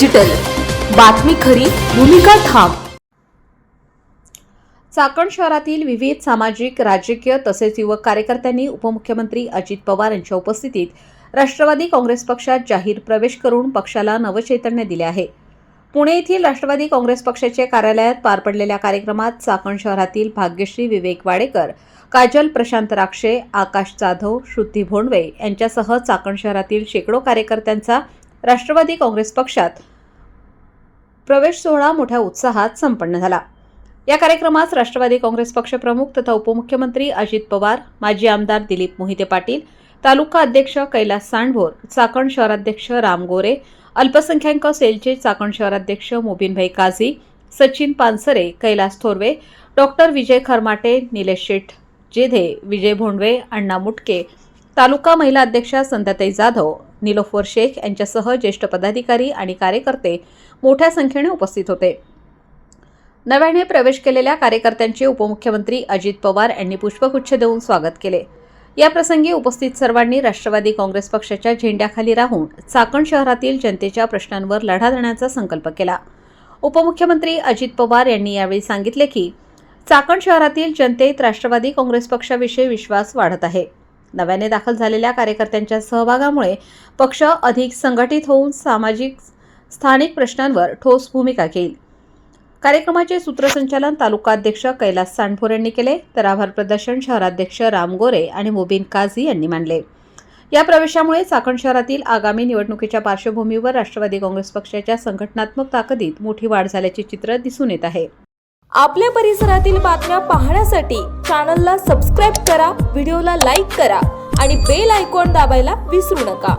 Digital बातमी खरी भूमिका ठाम. चाकण शहरातील विविध सामाजिक राजकीय तसेच युवक कार्यकर्त्यांनी उपमुख्यमंत्री अजित पवार यांच्या उपस्थितीत राष्ट्रवादी काँग्रेस पक्षात जाहीर प्रवेश करून पक्षाला नवचैतन्य दिले आहे. पुणे येथील राष्ट्रवादी काँग्रेस पक्षाच्या कार्यालयात पार पडलेल्या कार्यक्रमात चाकण शहरातील भाग्यश्री विवेक वाडेकर काजल प्रशांत राक्षे आकाश जाधव श्रुती भोंडवे यांच्यासह चाकण शहरातील शेकडो कार्यकर्त्यांचा राष्ट्रवादी काँग्रेस पक्षात प्रवेश सोहळा मोठ्या उत्साहात संपन्न झाला. या कार्यक्रमास राष्ट्रवादी काँग्रेस पक्षप्रमुख तथा उपमुख्यमंत्री अजित पवार माजी आमदार दिलीप मोहिते पाटील तालुका अध्यक्ष कैलास सांडभोर चाकण शहराध्यक्ष राम गोरे अल्पसंख्याक सेलचे चाकण शहराध्यक्ष मोबिनभाई काझी सचिन पानसरे कैलास थोरवे डॉक्टर विजय खरमाटे निलेश शेठ जेधे विजय भोंडवे अण्णा मुटके तालुका महिला अध्यक्षा संध्याताई जाधव निलोफर शेख यांच्यासह ज्येष्ठ पदाधिकारी आणि कार्यकर्ते मोठ्या संख्येने उपस्थित होते. नव्याने प्रवेश केलेल्या कार्यकर्त्यांचे उपमुख्यमंत्री अजित पवार यांनी पुष्पगुच्छ देऊन स्वागत केले. या प्रसंगी उपस्थित सर्वांनी राष्ट्रवादी काँग्रेस पक्षाच्या झेंड्याखाली राहून चाकण शहरातील जनतेच्या प्रश्नांवर लढा देण्याचा संकल्प केला. उपमुख्यमंत्री अजित पवार यांनी यावेळी सांगितले की चाकण शहरातील जनतेत राष्ट्रवादी काँग्रेस पक्षाविषयी विश्वास वाढत आहे. नव्याने दाखल झालेल्या कार्यकर्त्यांच्या सहभागामुळे पक्ष अधिक संघटित होऊन सामाजिक स्थानिक प्रश्नांवर ठोस भूमिका घेईल. कार्यक्रमाचे सूत्रसंचालन तालुकाध्यक्ष कैलास सांडभोर यांनी केले तर आभार प्रदर्शन शहराध्यक्ष राम गोरे आणि मुबीन काझी यांनी मांडले. या प्रवेशामुळे चाकण शहरातील आगामी निवडणुकीच्या पार्श्वभूमीवर राष्ट्रवादी काँग्रेस पक्षाच्या संघटनात्मक ताकदीत मोठी वाढ झाल्याचे चित्र दिसून येत आहे. आपल्या परिसरातील बातम्या पाहण्यासाठी चॅनलला सबस्क्राईब करा व्हिडिओला लाईक करा आणि बेल आयकॉन दाबायला विसरू नका.